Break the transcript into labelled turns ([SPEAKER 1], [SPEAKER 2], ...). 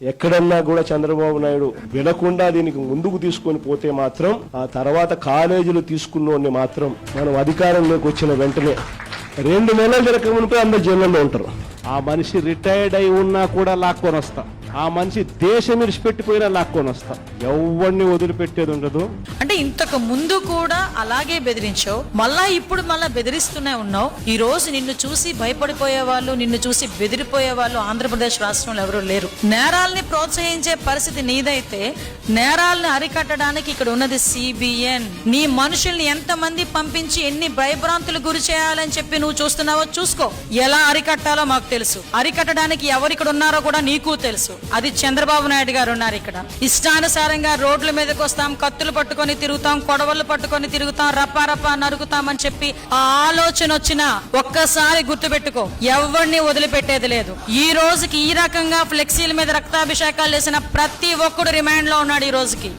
[SPEAKER 1] ఎక్కడన్నా కూడా చంద్రబాబు నాయుడు వినకుండా దీనికి ముందుకు తీసుకొని పోతే మాత్రం ఆ తర్వాత కాలేజీలు తీసుకున్నోడిని మాత్రం మనం అధికారంలోకి వచ్చిన వెంటనే రెండు నెలల జరగకమునిపై అందరు జైళ్ళలో ఉంటారు.
[SPEAKER 2] ఆ మనిషి రిటైర్డ్ అయి ఉన్నా కూడా లాక్కొని వస్తాం. ఆ మనిషి దేశం విడిచిపెట్టిపోయినా లాక్కొని వస్తా. ఎవరిని వదిలిపెట్టేది ఉండదు.
[SPEAKER 3] అంటే ఇంతకు ముందు కూడా అలాగే బెదిరించావు. మళ్ళా ఇప్పుడు మళ్ళా బెదిరిస్తూనే ఉన్నావు. ఈ రోజు నిన్ను చూసి భయపడిపోయే వాళ్ళు నిన్ను చూసి బెదిరిపోయే వాళ్ళు ఆంధ్రప్రదేశ్ రాష్ట్రంలో ఎవరు లేరు. నేరాల్ని ప్రోత్సహించే పరిస్థితి నీదైతే నేరాలను అరికట్టడానికి ఇక్కడ ఉన్నది సిబిఎన్. నీ మనుషుల్ని ఎంతమంది పంపించి ఎన్ని భయభ్రాంతులు గురి చేయాలని చెప్పి నువ్వు చూస్తున్నావో చూసుకో. ఎలా అరికట్టాలో మాకు తెలుసు. అరికట్టడానికి ఎవరు ఇక్కడ ఉన్నారో కూడా నీకు తెలుసు. అది చంద్రబాబు నాయుడు గారు ఉన్నారు ఇక్కడ. ఇష్టానుసారంగా రోడ్ల మీదకి వస్తాం కత్తులు పట్టుకొని తిరుగుతాం కొడవళ్ళు పట్టుకొని తిరుగుతాం రప్పా రప్పా నరుకుతామని చెప్పి ఆ ఆలోచన వచ్చిన ఒక్కసారి గుర్తుపెట్టుకో ఎవరిని వదిలిపెట్టేది లేదు. ఈ రోజుకి ఈ రకంగా ఫ్లెక్సీల మీద రక్తాభిషేకాలు చేసిన ప్రతి ఒక్కడు రిమాండ్లో ఉన్నాడు ఈ రోజుకి.